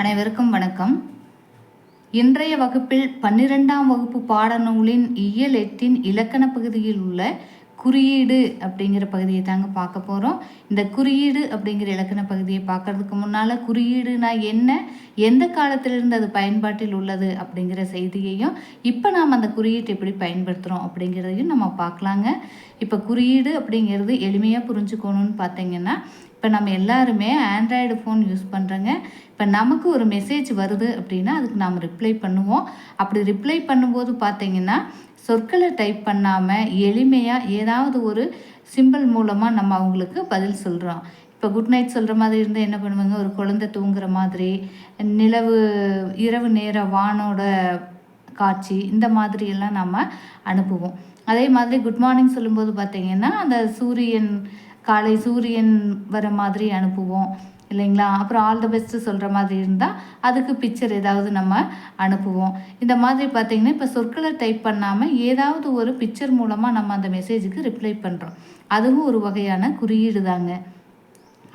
அனைவருக்கும் வணக்கம். இன்றைய வகுப்பில் பன்னிரெண்டாம் வகுப்பு பாடநூலின் இயல் எட்டின் இலக்கண பகுதியில் உள்ள குறியீடு அப்படிங்கிற பகுதியை தாங்க பார்க்க போகிறோம் இந்த குறியீடு அப்படிங்கிற இலக்கண பகுதியை பார்க்கறதுக்கு முன்னால் குறியீடுனா என்ன எந்த காலத்திலிருந்து அது பயன்பாட்டில் உள்ளது அப்படிங்கிற செய்தியையும் இப்போ நாம் அந்த குறியீட்டை எப்படி பயன்படுத்துகிறோம் அப்படிங்கிறதையும் நம்ம பார்க்கலாங்க. இப்போ குறியீடு அப்படிங்கிறது எளிமையாக புரிஞ்சுக்கணும்னு பார்த்தீங்கன்னா இப்போ நம்ம எல்லாருமே ஆண்ட்ராய்டு ஃபோன் யூஸ் பண்ணுறோங்க இப்போ நமக்கு ஒரு மெசேஜ் வருது அப்படின்னா அதுக்கு நாம் ரிப்ளை பண்ணுவோம். அப்படி ரிப்ளை பண்ணும்போது பார்த்தீங்கன்னா சொற்களை டைப் பண்ணாமல் எளிமையாக ஏதாவது ஒரு சிம்பிள் மூலமாக நம்ம அவங்களுக்கு பதில் சொல்கிறோம் இப்போ குட் நைட் சொல்கிற மாதிரி இருந்தால் என்ன பண்ணுவாங்க? ஒரு குழந்தை தூங்குற மாதிரி நிலவு இரவு நேர வானோட காட்சி இந்த மாதிரியெல்லாம் நம்ம அனுப்புவோம். அதே மாதிரி குட் மார்னிங் சொல்லும்போது பார்த்தீங்கன்னா அந்த சூரியன் காலை சூரியன் வர மாதிரி அனுப்புவோம் இல்லைங்களா? அப்புறம் ஆல் த பெஸ்ட்டு சொல்கிற மாதிரி இருந்தால் அதுக்கு பிக்சர் ஏதாவது நம்ம அனுப்புவோம். இந்த மாதிரி பார்த்தீங்கன்னா இப்போ சொற்களை டைப் பண்ணாமல் ஏதாவது ஒரு பிக்சர் மூலமாக நம்ம அந்த மெசேஜுக்கு ரிப்ளை பண்ணுறோம் அதுவும் ஒரு வகையான குறியீடு தாங்க.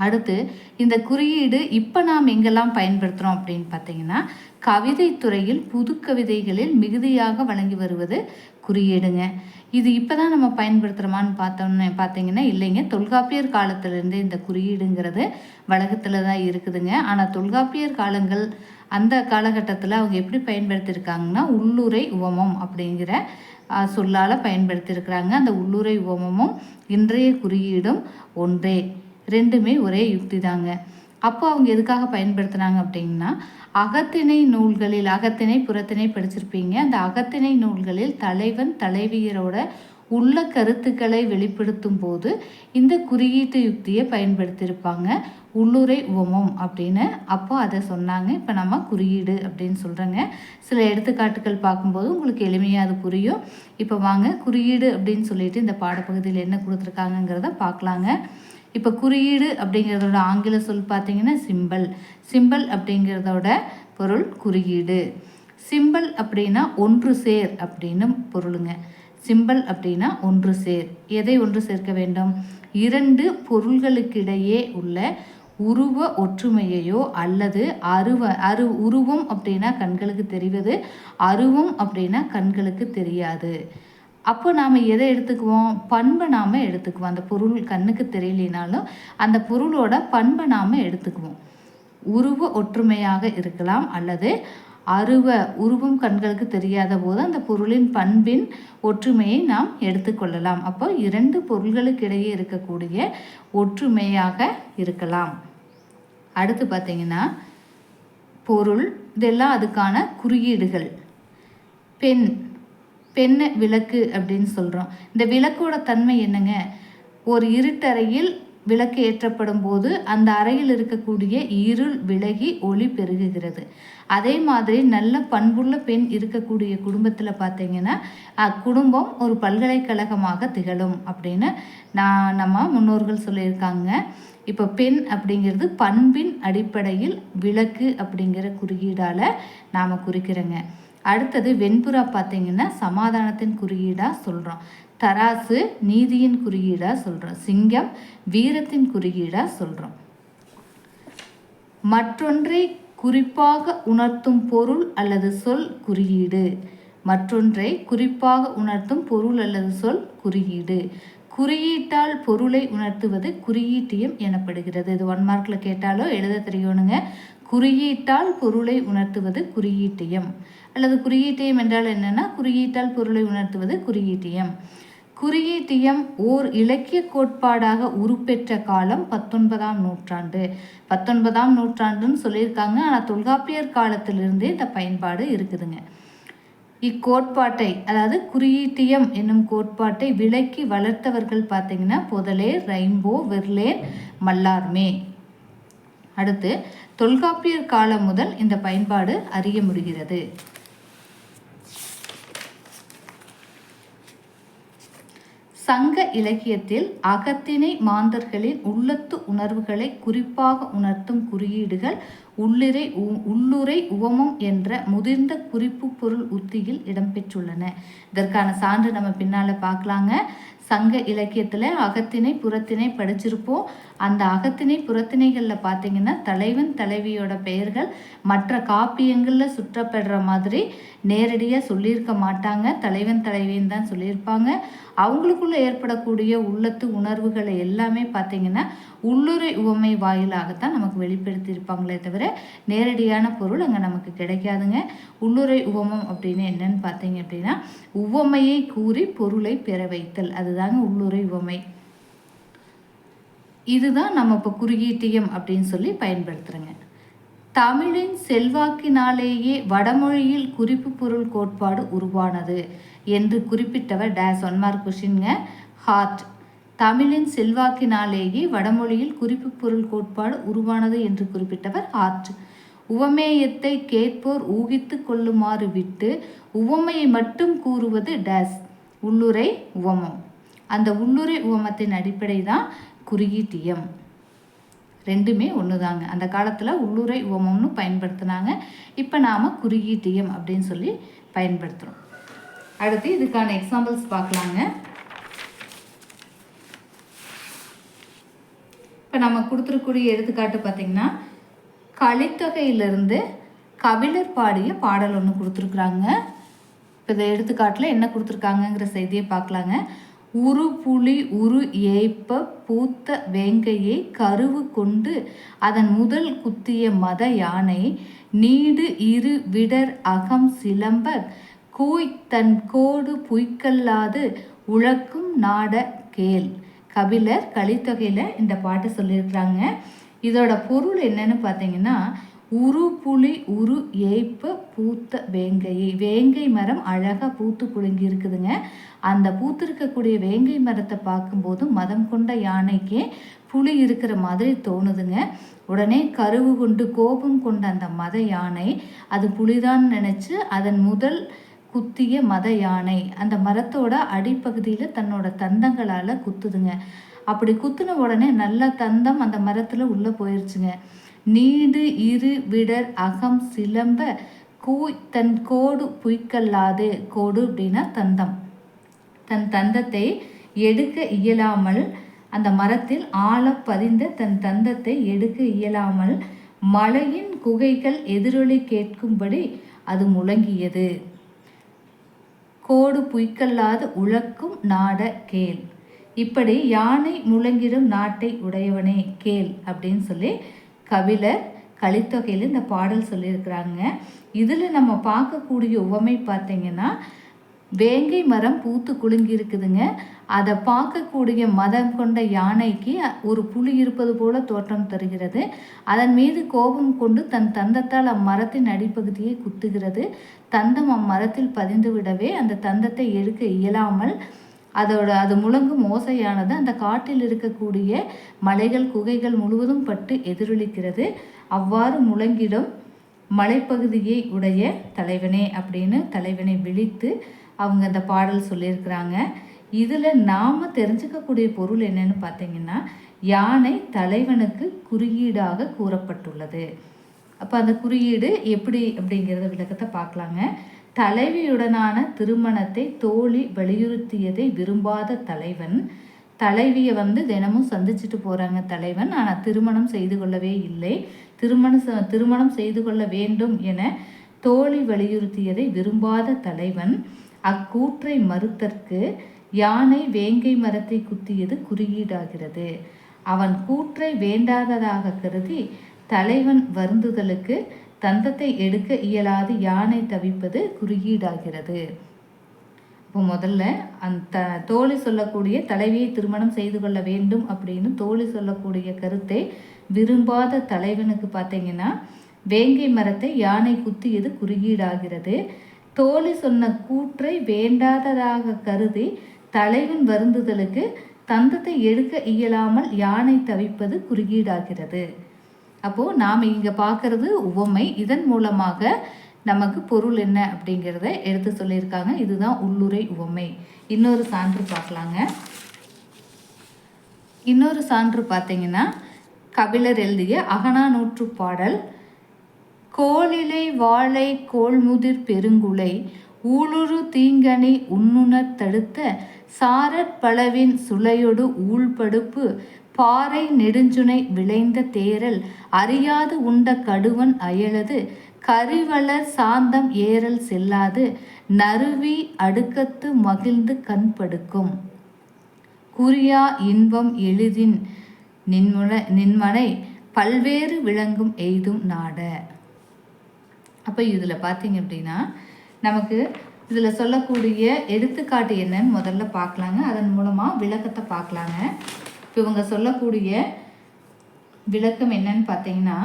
அடுத்து இந்த குறியீடு இப்போ நாம் எங்கெல்லாம் பயன்படுத்துகிறோம் அப்படின்னு பார்த்தீங்கன்னா கவிதை துறையில் புது கவிதைகளில் மிகுதியாக வழங்கி வருவது குறியீடுங்க. இது இப்போ தான் நம்ம பயன்படுத்துகிறோமான்னு பார்த்தோம்னு பார்த்தீங்கன்னா இல்லைங்க. தொல்காப்பியர் காலத்திலேருந்தே இந்த குறியீடுங்கிறது வழக்கத்தில் தான் இருக்குதுங்க. ஆனால் தொல்காப்பியர் காலங்கள் அந்த காலகட்டத்தில் அவங்க எப்படி பயன்படுத்தியிருக்காங்கன்னா உள்ளுரை உவமம் அப்படிங்கிற சொல்லால் பயன்படுத்தியிருக்கிறாங்க அந்த உள்ளுரை உவமமும் இன்றைய குறியீடும் ஒன்றே. ரெண்டுமே ஒரே யுக்தி தாங்க. அப்போ அவங்க எதுக்காக பயன்படுத்துனாங்க அப்படின்னா அகத்திணை நூல்களில் அகத்திணை புறத்திணை படிச்சிருப்பீங்க. அந்த அகத்திணை நூல்களில் தலைவன் தலைவியரோட உள்ள கருத்துக்களை வெளிப்படுத்தும் போது இந்த குறியீட்டு யுக்தியை பயன்படுத்தியிருப்பாங்க. உள்ளுரை உவமம் அப்படின்னு அப்போ அதை சொன்னாங்க. இப்போ நம்ம குறியீடு அப்படின்னு சொல்கிறேங்க சில எடுத்துக்காட்டுகள் பார்க்கும்போது உங்களுக்கு எளிமையாக அது புரியும். இப்போ வாங்க குறியீடு அப்படின்னு சொல்லிட்டு இந்த பாடப்பகுதியில் என்ன கொடுத்துருக்காங்கங்கிறத பார்க்கலாங்க. இப்போ குறியீடு அப்படிங்கிறதோட ஆங்கில சொல் பார்த்தீங்கன்னா சிம்பல் சிம்பல் அப்படிங்கிறதோட பொருள் குறியீடு. சிம்பல் அப்படின்னா ஒன்று சேர் அப்படின்னு பொருளுங்க. சிம்பல் அப்படின்னா ஒன்று சேர். எதை ஒன்று சேர்க்க வேண்டும்? இரண்டு பொருள்களுக்கிடையே உள்ள உருவ ஒற்றுமையையோ அல்லது அருவ அரு உருவம் அப்படின்னா கண்களுக்கு தெரிவது அருவம் அப்படின்னா கண்களுக்கு தெரியாது. அப்போ நாம் எதை எடுத்துக்குவோம்? பண்பை நாம் எடுத்துக்குவோம். அந்த பொருள் கண்ணுக்கு தெரியலினாலும் அந்த பொருளோட பண்பை நாம் எடுத்துக்குவோம். உருவ ஒற்றுமையாக இருக்கலாம் அல்லது அருவ உருவம் கண்களுக்கு தெரியாத போது அந்த பொருளின் பண்பின் ஒற்றுமையை நாம் எடுத்துக்கொள்ளலாம். அப்போ இரண்டு பொருள்களுக்கிடையே இருக்கக்கூடிய ஒற்றுமையாக இருக்கலாம். அடுத்து பார்த்தீங்கன்னா பொருள் இதெல்லாம் அதுக்கான குறியீடுகள். பெண் பெண்ணை விளக்கு அப்படின்னு சொல்கிறோம் இந்த விளக்கோட தன்மை என்னங்க? ஒரு இருட்டறையில் விளக்கு ஏற்றப்படும் போது அந்த அறையில் இருக்கக்கூடிய இருள் விலகி ஒளி பெருகுகிறது. அதே மாதிரி நல்ல பண்புள்ள பெண் இருக்கக்கூடிய குடும்பத்தில் பார்த்தீங்கன்னா குடும்பம் ஒரு பல்கலைக்கழகமாக திகழும் அப்படின்னு நான் நம்ம முன்னோர்கள் சொல்லியிருக்காங்க. இப்போ பெண் அப்படிங்கிறது பண்பின் அடிப்படையில் விளக்கு அப்படிங்கிற குறியீடால் நாம் குறிக்கிறோங்க. அடுத்தது வெண்புறா பார்த்தீங்கன்னா சமாதானத்தின் குறியீடாக சொல்கிறோம் தராசு நீதியின் குறியீடாக சொல்கிறோம் சிங்கம் வீரத்தின் குறியீடாக சொல்கிறோம் மற்றொன்றை குறிப்பாக உணர்த்தும் பொருள் அல்லது சொல் குறியீடு. மற்றொன்றை குறிப்பாக உணர்த்தும் பொருள் அல்லது சொல் குறியீடு. குறியீட்டால் பொருளை உணர்த்துவது குறியீட்டியம் எனப்படுகிறது. இது ஒன் மார்க்கில் கேட்டாலோ எழுத தெரியணுங்க குறியீட்டால் பொருளை உணர்த்துவது குறியீட்டியம். அல்லது குறியீட்டியம் என்றால் என்னென்னா குறியீட்டால் பொருளை உணர்த்துவது குறியீட்டியம். குறியீட்டியம் ஓர் இலக்கிய கோட்பாடாக உருப்பெற்ற காலம் பத்தொன்பதாம் நூற்றாண்டு. பத்தொன்பதாம் நூற்றாண்டுன்னு சொல்லியிருக்காங்க. ஆனால் தொல்காப்பியர் காலத்திலிருந்தே இந்த பயன்பாடு இருக்குதுங்க. இக்கோட்பாட்டை அதாவது குறியீட்டியம் என்னும் கோட்பாட்டை விலக்கி வளர்த்தவர்கள் பார்த்தீங்கன்னா புதலே ரெயின்போ வெர்லேர் மல்லார்மே. அடுத்து தொல்காப்பியர் காலம் முதல் இந்த பயன்பாடு அறிய முடிகிறது. சங்க இலக்கியத்தில் அகத்தினை மாந்தர்களின் உள்ளத்து உணர்வுகளை குறிப்பாக உணர்த்தும் குறியீடுகள் உள்ளிரை உள்ளுரை உவமம் என்ற முதிர்ந்த குறிப்பு பொருள் உத்தியில் இடம்பெற்றுள்ளன. இதற்கான சான்று நம்ம பின்னால் பார்க்கலாங்க. சங்க இலக்கியத்தில் அகத்திணை புறத்திணை படிச்சிருப்போம். அந்த அகத்திணை புறத்திணைகளில் பார்த்தீங்கன்னா தலைவன் தலைவியோட பெயர்கள் மற்ற காப்பியங்களில் சுற்றப்படுற மாதிரி நேரடியாக சொல்லியிருக்க மாட்டாங்க. தலைவன் தலைவின்னு தான் சொல்லியிருப்பாங்க. அவங்களுக்குள்ள ஏற்படக்கூடிய உள்ளத்து உணர்வுகளை எல்லாமே பார்த்தீங்கன்னா உள்ளுரை உவமை வாயிலாகத்தான் நமக்கு வெளிப்படுத்தியிருப்பாங்களே தவிர நேரடியான பொருள் அங்கே நமக்கு கிடைக்காதுங்க. உள்ளுரை உவமம் அப்படின்னு என்னன்னு பார்த்தீங்க அப்படின்னா உவமையை கூறி பொருளை பெற வைத்தல். அது அதுதாங்க உள்ளுரை உவமை. இதுதான் நம்ம இப்போ குறுகீட்டியம் அப்படின்னு சொல்லி பயன்படுத்துகிறோங்க தமிழின் செல்வாக்கினாலேயே வடமொழியில் குறிப்பு பொருள் கோட்பாடு உருவானது என்று குறிப்பிட்டவர் டேஸ் ஒன் மார்க் கொஷின்ங்க. ஹார்ட். தமிழின் செல்வாக்கினாலேயே வடமொழியில் குறிப்பு பொருள் கோட்பாடு உருவானது என்று குறிப்பிட்டவர் ஹார்ட். உவமேயத்தை கேட்போர் ஊகித்து கொள்ளுமாறு விட்டு உவமையை மட்டும் கூறுவது டேஸ் உள்ளுரை உவமம். அந்த உள்ளுரை உவமத்தின் அடிப்படை தான் குறுகீட்டியம். ரெண்டுமே ஒன்று தாங்க அந்த காலத்தில் உள்ளுரை உவமம்னு பயன்படுத்தினாங்க. இப்போ நாம் குறுகீட்டியம் அப்படின்னு சொல்லி பயன்படுத்துகிறோம் அடுத்து இதுக்கான எக்ஸாம்பிள்ஸ் பார்க்கலாங்க. இப்போ நம்ம கொடுத்துருக்கூடிய எடுத்துக்காட்டு பார்த்திங்கன்னா கலித்தொகையிலிருந்து கபிலர் பாடிய பாடல் ஒன்று கொடுத்துருக்குறாங்க. இப்போ இந்த எடுத்துக்காட்டில் என்ன கொடுத்துருக்காங்கங்கிற செய்தியை பார்க்கலாங்க. உரு புலி உரு ஏய்ப்ப பூத்த வேங்கையை கருவு கொண்டு அதன் முதல் குத்திய மத யானை நீடு இரு விடர் அகம் சிலம்ப கூய் தன் கோடு புய்க்கல்லாது உழக்கும் நாட கேள். கபிலர் கலித்தொகையில் இந்த பாட்டு சொல்லியிருக்கிறாங்க. இதோட பொருள் என்னன்னு பார்த்தீங்கன்னா உரு புலி உரு ஏய்ப்ப பூத்த வேங்கை. வேங்கை மரம் அழகாக பூத்து குலுங்கி இருக்குதுங்க. அந்த பூத்திருக்கக்கூடிய வேங்கை மரத்தை பார்க்கும்போது மதம் கொண்ட யானைக்கே புலி இருக்கிற மாதிரி தோணுதுங்க. உடனே கருவு கொண்டு கோபம் கொண்ட அந்த மத யானை அது புலிதான் நினச்சி அதன் முதல் குத்திய மத யானை அந்த மரத்தோட அடிப்பகுதியில் தன்னோட தந்தங்களால் குத்துதுங்க. அப்படி குத்துன உடனே நல்ல தந்தம் அந்த மரத்தில் உள்ளே போயிடுச்சுங்க நீடு இரு விடர் அகம் சிலம்ப கூய் தன் கோடு புய்க்கல்லாது கோடு அப்படின்னா தந்தம். தன் தந்தத்தை எடுக்க இயலாமல் அந்த மரத்தில் ஆழ பதிந்த தன் தந்தத்தை எடுக்க இயலாமல் மலையின் குகைகள் எதிரொலி கேட்கும்படி அது முழங்கியது. கோடு புய்க்கல்லாது உழக்கும் நாட கேள். இப்படி யானை முழங்கிடும் நாட்டை உடையவனே கேள் அப்படின்னு சொல்லி கபிலர் கலித்தொகையில் இந்த பாடல் சொல்லியிருக்கிறாங்க. இதில் நம்ம பார்க்கக்கூடிய உவமை பார்த்தீங்கன்னா வேங்கை மரம் பூத்து குலுங்கி இருக்குதுங்க அதை பார்க்கக்கூடிய மதம் கொண்ட யானைக்கு ஒரு புலி இருப்பது போல தோற்றம் தருகிறது. அதன் மீது கோபம் கொண்டு தன் தந்தத்தால் அம்மரத்தின் அடிப்பகுதியை குத்துகிறது. தந்தம் அம்மரத்தில் பதிந்து விடவே அந்த தந்தத்தை எடுக்க இயலாமல் அதோட அது முழங்கும் ஓசையானது அந்த காட்டில் இருக்கக்கூடிய மலைகள் குகைகள் முழுவதும் பட்டு எதிரொலிக்கிறது. அவ்வாறு முழங்கிடும் மலைப்பகுதியை உடைய தலைவனே அப்படின்னு தலைவனை விழித்து அவங்க அந்த பாடல் சொல்லியிருக்கிறாங்க. இதில் நாம் தெரிஞ்சுக்கக்கூடிய பொருள் என்னன்னு பார்த்தீங்கன்னா யானை தலைவனுக்கு குறியீடாக கூறப்பட்டுள்ளது. அப்போ அந்த குறியீடு எப்படி அப்படிங்கிறத விளக்கத்தை பார்க்கலாங்க. தலைவியுடனான திருமணத்தை தோழி வலியுறுத்தியதை விரும்பாத தலைவன் தலைவியை வந்து தினமும் சந்திச்சுட்டு போகிறாங்க தலைவன். ஆனால் திருமணம் செய்து கொள்ளவே இல்லை. திருமணம் திருமணம் செய்து கொள்ள வேண்டும் என தோழி வலியுறுத்தியதை விரும்பாத தலைவன் அக்கூற்றை மறுத்தற்கு யானை வேங்கை மரத்தை குத்தியது குறியீடாகிறது. அவன் கூற்றை வேண்டாததாக கருதி தலைவன் வருந்துதலுக்கு தந்தத்தை எடுக்க இயலாது யானை தவிப்பது குறியீடாகிறது இப்போ முதல்ல அந்த தோழி சொல்லக்கூடிய தலைவியை திருமணம் செய்து கொள்ள வேண்டும் அப்படின்னு தோழி சொல்லக்கூடிய கருத்தை விரும்பாத தலைவனுக்கு பார்த்தீங்கன்னா வேங்கை மரத்தை யானை குத்தியது குறியீடாகிறது தோழி சொன்ன கூற்றை வேண்டாததாக கருதி தலைவன் வருந்துதலுக்கு தந்தத்தை எடுக்க இயலாமல் யானை தவிப்பது குறுகீடாகிறது. அப்போது நாம் இங்கே பார்க்குறது உவமை. இதன் மூலமாக நமக்கு பொருள் என்ன அப்படிங்கிறத எடுத்து சொல்லியிருக்காங்க. இதுதான் உள்ளுரை உவமை. இன்னொரு சான்று பார்க்கலாங்க. இன்னொரு சான்று பார்த்தீங்கன்னா கபிலர் எழுதிய அகனானூற்று பாடல் கோலிலை வாழை கோள்முதிர் பெருங்குலை ஊளுரு தீங்கனி உண்ணுணர் தடுத்த சாரற்பளவின் சுளையொடு ஊழ்படுப்பு பாறை நெடுஞ்சுனை விளைந்த தேரல் அறியாது உண்ட கடுவன் அயலது கரிவளர் சாந்தம் ஏறல் செல்லாது நறுவி அடுக்கத்து மகிழ்ந்து கண்படுக்கும் குறியா இன்பம் எளிதின் நின்முன நின்மனை பல்வேறு விளங்கும் எய்தும் நாட. அப்போ இதில் பார்த்தீங்க அப்படின்னா நமக்கு இதில் சொல்லக்கூடிய எடுத்துக்காட்டு என்னன்னு முதல்ல பார்க்கலாங்க அதன் மூலமாக விளக்கத்தை பார்க்கலாங்க இப்போ இவங்க சொல்லக்கூடிய விளக்கம் என்னன்னு பார்த்தீங்கன்னா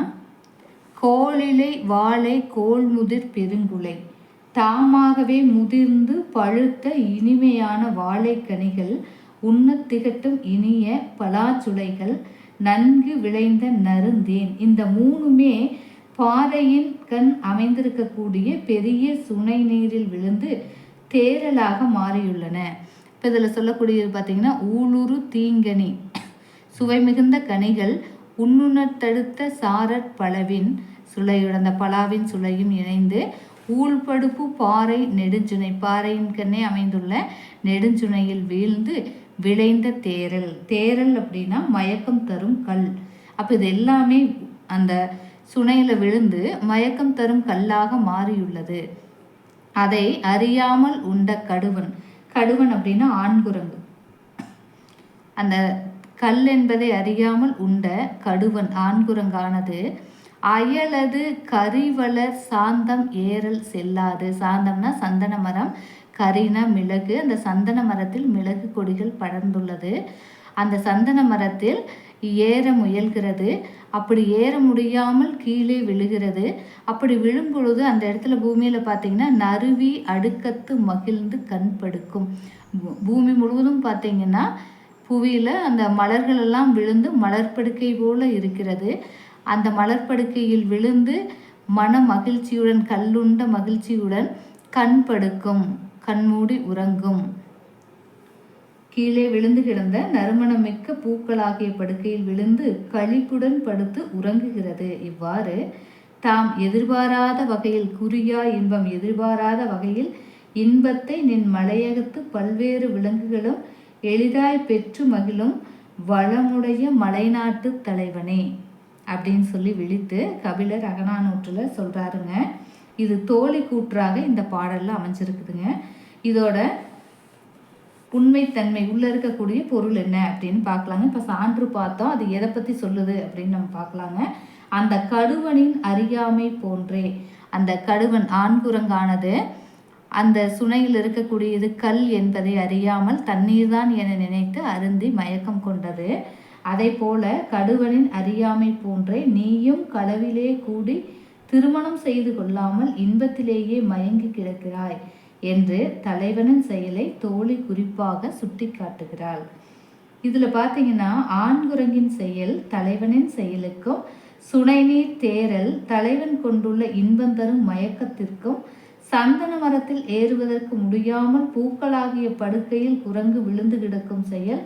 கோளிலை வாழை கோல்முதிர் பெருங்குலை. தாமாகவே முதிர்ந்து பழுத்த இனிமையான வாழைக்கனிகள் உண்ணத் திகட்டும் இனிய பலாச்சுளைகள் நன்கு விளைந்த நருந்தேன் இந்த மூணுமே பாறையின் கண் அமைந்திருக்கக்கூடிய பெரிய சுனை நீரில் விழுந்து தேரலாக மாறியுள்ளன. இப்போ இதில் சொல்லக்கூடியது பார்த்தீங்கன்னா ஊளுரு தீங்கனி. சுவை மிகுந்த கனிகள் உண்ணுணத்தடுத்த சாரற் பலவின் சுளையுடன் அந்த பலாவின் சுளையும் இணைந்து ஊழ்படுப்பு பாறை நெடுஞ்சுனை பாறையின் கண்ணே அமைந்துள்ள நெடுஞ்சுனையில் வீழ்ந்து விளைந்த தேரல் தேரல் அப்படின்னா மயக்கம் தரும் கல். அப்போ இது எல்லாமே அந்த சுனையில் விழுந்து மயக்கம் தரும் கல்லாக மாறியுள்ளது. அதை அறியாமல் உண்ட கடுவன். கடுவன் அப்படின்னா ஆண்குரங்கு. அந்த கல் என்பதை அறியாமல் உண்ட கடுவன் ஆண்குரங்கானது அயலது கரிவள சாந்தம் ஏறல் செல்லாது. சாந்தம்னா சந்தன மரம் கரினா மிளகு. அந்த சந்தன மரத்தில் மிளகு கொடிகள் படர்ந்துள்ளது. அந்த சந்தன மரத்தில் ஏற முயல்கிறது. அப்படி ஏற முடியாமல் கீழே விழுகிறது. அப்படி விழும் பொழுது அந்த இடத்துல பூமியில் பார்த்தீங்கன்னா நறுவி அடுக்கத்து மகிழ்ந்து கண்படுக்கும் பூமி முழுவதும் பார்த்தீங்கன்னா புவியில் அந்த மலர்கள் எல்லாம் விழுந்து மலர்படுக்கை போல இருக்கிறது. அந்த மலர்படுக்கையில் விழுந்து மன மகிழ்ச்சியுடன் கல்லுண்ட மகிழ்ச்சியுடன் கண் படுக்கும் கண்மூடி உறங்கும். கீழே விழுந்து கிடந்த நறுமணமிக்க பூக்களாகிய படுக்கையில் விழுந்து கழிப்புடன் படுத்து உறங்குகிறது. இவ்வாறு தாம் எதிர்பாராத வகையில் குறியா இன்பம் எதிர்பாராத வகையில் இன்பத்தை நின் மலையகத்து பல்வேறு விலங்குகளும் எளிதாய் பெற்று மகிழும் வளமுடைய மலைநாட்டு தலைவனே அப்படின்னு சொல்லி விழித்து கபிலர் அகனானூற்றில் சொல்கிறாருங்க இது தோழி கூற்றாக இந்த பாடலில் அமைஞ்சிருக்குதுங்க. இதோட உண்மைத்தன்மை உள்ளே இருக்கக்கூடிய பொருள் என்ன அப்படின்னு பார்க்கலாங்க. இப்போ சான்று பார்த்தோம் அது எதை பற்றி சொல்லுது அப்படின்னு நம்ம பார்க்கலாங்க. அந்த கடுவனின் அறியாமை போன்றே அந்த கடுவன் ஆண்குரங்கானது அந்த சுனையில் இருக்கக்கூடியது கல் என்பதை அறியாமல் தண்ணீர் தான் என நினைத்து அருந்தி மயக்கம் கொண்டது. அதை போல கடுவனின் அறியாமை போன்றே நீயும் களவிலே கூடி திருமணம் செய்து கொள்ளாமல் இன்பத்திலேயே மயங்கி கிடக்கிறாய் என்று தலைவனின் செயலை தோழி குறிப்பாக சுட்டி காட்டுகிறாள் இதில் பார்த்தீங்கன்னா ஆண்குரங்கின் செயல் தலைவனின் செயலுக்கும் சுனைநீர் தேரல் தலைவன் கொண்டுள்ள இன்பம் தரும் மயக்கத்திற்கும் சந்தன மரத்தில் ஏறுவதற்கு முடியாமல் பூக்களாகிய படுக்கையில் குரங்கு விழுந்து கிடக்கும் செயல்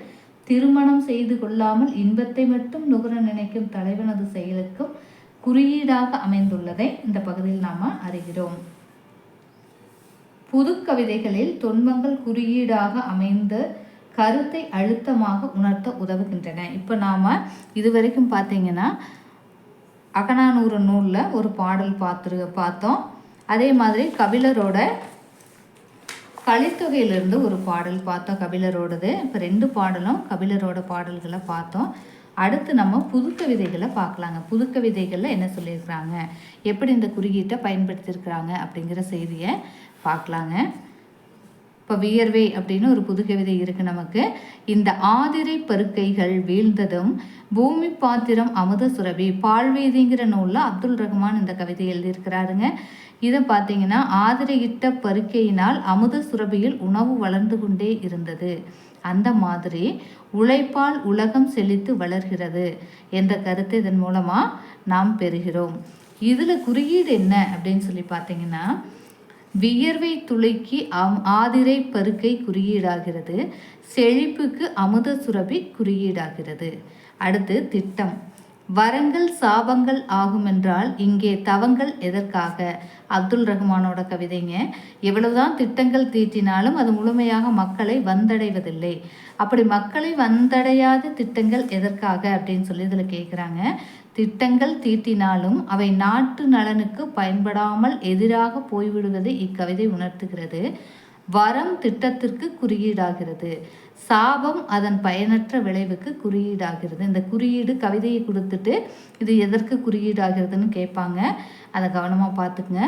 திருமணம் செய்து கொள்ளாமல் இன்பத்தை மட்டும் நுகர நினைக்கும் தலைவனது செயலுக்கும் குறியீடாக அமைந்துள்ளதை இந்த பகுதியில் நாம் அறிகிறோம். புது கவிதைகளில் துன்பங்கள் குறியீடாக அமைந்த கருத்தை அழுத்தமாக உணர்த்த உதவுகின்றன. இப்போ நாம் இது வரைக்கும் பார்த்தீங்கன்னா அகனானூறு நூலில் ஒரு பாடல் பார்த்துரு பார்த்தோம். அதே மாதிரி கபிலரோட கலித்தொகையிலிருந்து ஒரு பாடல் பார்த்தோம் கபிலரோடது. இப்போ ரெண்டு பாடலும் கபிலரோட பாடல்களை பார்த்தோம். அடுத்து நம்ம புது கவிதைகளை பார்க்கலாங்க. புது கவிதைகளில் என்ன சொல்லியிருக்கிறாங்க? எப்படி இந்த குறியீட்டை பயன்படுத்தியிருக்கிறாங்க அப்படிங்கிற செய்தியை பார்க்கலாங்க. இப்போ வியர்வை அப்படின்னு ஒரு புது கவிதை இருக்குது நமக்கு. இந்த ஆதிரை பருக்கைகள் வீழ்ந்ததும் பூமி பாத்திரம் அமுத சுரபி. பால்வேதிங்கிற நூலில் அப்துல் ரஹ்மான் இந்த கவிதை எழுதியிருக்கிறாருங்க. இதை பார்த்தீங்கன்னா ஆதிரையிட்ட பருக்கையினால் அமுத சுரபியில் உணவு வளர்ந்து கொண்டே இருந்தது. அந்த மாதிரி உழைப்பால் உலகம் செழித்து வளர்கிறது என்ற கருத்தை இதன் மூலமாக நாம் பெறுகிறோம். இதில் குறியீடு என்ன அப்படின்னு சொல்லி பார்த்தீங்கன்னா வியர்வை துளைக்கு அம் ஆதிரை பருக்கை குறியீடாகிறது. செழிப்புக்கு அமுத சுரபி குறியீடாகிறது. அடுத்து திட்டம். வரங்கள் சாபங்கள் ஆகுமென்றால் இங்கே தவங்கள் எதற்காக? அப்துல் ரஹ்மானோட கவிதைங்க. எவ்வளவுதான் திட்டங்கள் தீட்டினாலும் அது முழுமையாக மக்களை வந்தடைவதில்லை. அப்படி மக்களை வந்தடையாத திட்டங்கள் எதற்காக அப்படின்னு சொல்லி இதில் கேட்குறாங்க திட்டங்கள் தீட்டினாலும் அவை நாட்டு நலனுக்கு பயன்படாமல் எதிராக போய்விடுவதை இக்கவிதை உணர்த்துகிறது. வரம் திட்டத்திற்கு குறியீடாகிறது. சாபம் அதன் பயனற்ற விளைவுக்கு குறியீடாகிறது. இந்த குறியீடு கவிதையை கொடுத்துட்டு இது எதற்கு குறியீடாகிறதுன்னு கேட்பாங்க. அதை கவனமாக பார்த்துக்குங்க.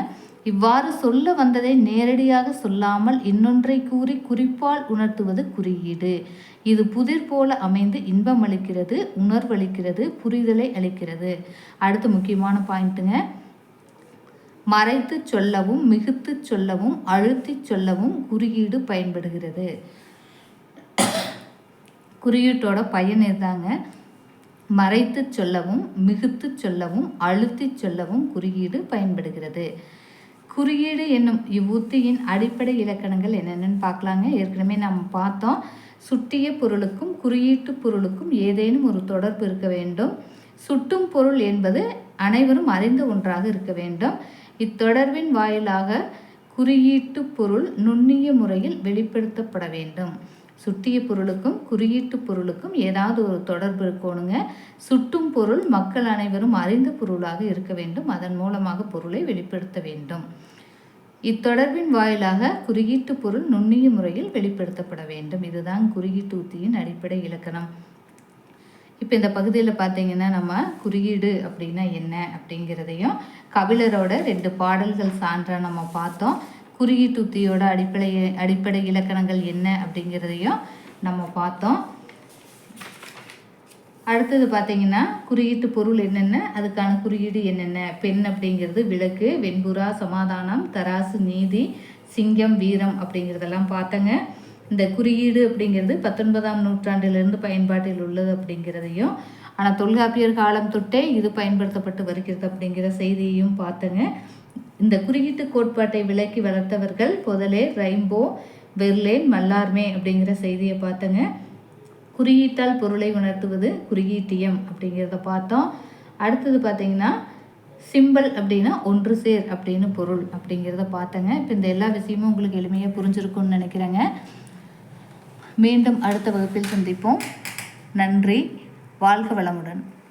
இவ்வாறு சொல்ல வந்ததை நேரடியாக சொல்லாமல் இன்னொன்றை கூறி குறிப்பால் உணர்த்துவது குறியீடு. இது புதிர் போல அமைந்து இன்பம் அளிக்கிறது உணர்வளிக்கிறது புரிதலை அளிக்கிறது. அடுத்து முக்கியமான பாயிண்ட்டுங்க. மறைத்து சொல்லவும் மிகுத்து சொல்லவும் அழுத்தி சொல்லவும் குறியீடு பயன்படுகிறது. குறியீட்டோட பயன் இதுதாங்க. மறைத்து சொல்லவும் மிகுத்து சொல்லவும் அழுத்தி சொல்லவும் குறியீடு பயன்படுகிறது. குறியீடு என்னும் இவ்வுத்தியின் அடிப்படை இலக்கணங்கள் என்னென்னு பார்க்கலாங்க. ஏற்கனவே நாம் பார்த்தோம். சுட்டிய பொருளுக்கும் குறியீட்டு பொருளுக்கும் ஏதேனும் ஒரு தொடர்பு இருக்க வேண்டும். சுட்டும் பொருள் என்பது அனைவரும் அறிந்த ஒன்றாக இருக்க வேண்டும். இத்தொடர்பின் வாயிலாக குறியீட்டு பொருள் நுண்ணிய முறையில் வெளிப்படுத்தப்பட வேண்டும். சுட்டிய பொருளுக்கும் குறியீட்டு பொருளுக்கும் ஏதாவது ஒரு தொடர்பு இருக்கணுங்க. சுட்டும் பொருள் மக்கள் அனைவரும் அறிந்த பொருளாக இருக்க வேண்டும். அதன் மூலமாக பொருளை வெளிப்படுத்த வேண்டும். இத்தொடர்பின் வாயிலாக குறியீட்டு பொருள் நுண்ணிய முறையில் வெளிப்படுத்தப்பட வேண்டும். இதுதான் குறியீட்டு உத்தியின் அடிப்படை இலக்கணம். இப்போ இந்த பகுதியில் பார்த்தீங்கன்னா நம்ம குறியீடு அப்படின்னா என்ன அப்படிங்கிறதையும் கபிலரோட ரெண்டு பாடல்கள் சான்றாக நம்ம பார்த்தோம். குறியீட்டு உத்தியோட அடிப்படை அடிப்படை இலக்கணங்கள் என்ன அப்படிங்கிறதையும் நம்ம பார்த்தோம். அடுத்தது பார்த்தீங்கன்னா குறியீட்டு பொருள் என்னென்ன அதுக்கான குறியீடு என்னென்ன பெண் அப்படிங்கிறது விளக்கு வெண்புறா சமாதானம் தராசு நீதி சிங்கம் வீரம் அப்படிங்கிறதெல்லாம் பார்த்தங்க. இந்த குறியீடு அப்படிங்கிறது பத்தொன்பதாம் நூற்றாண்டிலிருந்து பயன்பாட்டில் உள்ளது அப்படிங்கிறதையும் ஆனால் தொல்காப்பியர் காலம் தொட்டே இது பயன்படுத்தப்பட்டு வருகிறது அப்படிங்கிற செய்தியையும் பார்த்தங்க. இந்த குறியீட்டு கோட்பாட்டை விளக்கி வளர்த்தவர்கள் பொதலே ரெயின்போ வெர்லேன் மல்லார்மே அப்படிங்கிற செய்தியை பார்த்தங்க. குறியீட்டால் பொருளை உணர்த்துவது குறியீட்டியம் அப்படிங்கிறத பார்த்தோம். அடுத்தது பார்த்தீங்கன்னா சிம்பிள் அப்படின்னா ஒன்று சேர் அப்படின்னு பொருள் அப்படிங்கிறத பார்த்தங்க. இப்போ இந்த எல்லா விஷயமும் உங்களுக்கு எளிமையாக புரிஞ்சிருக்கும்னு நினைக்கிறேங்க. மீண்டும் அடுத்த வகுப்பில் சந்திப்போம். நன்றி. வாழ்க வளமுடன்.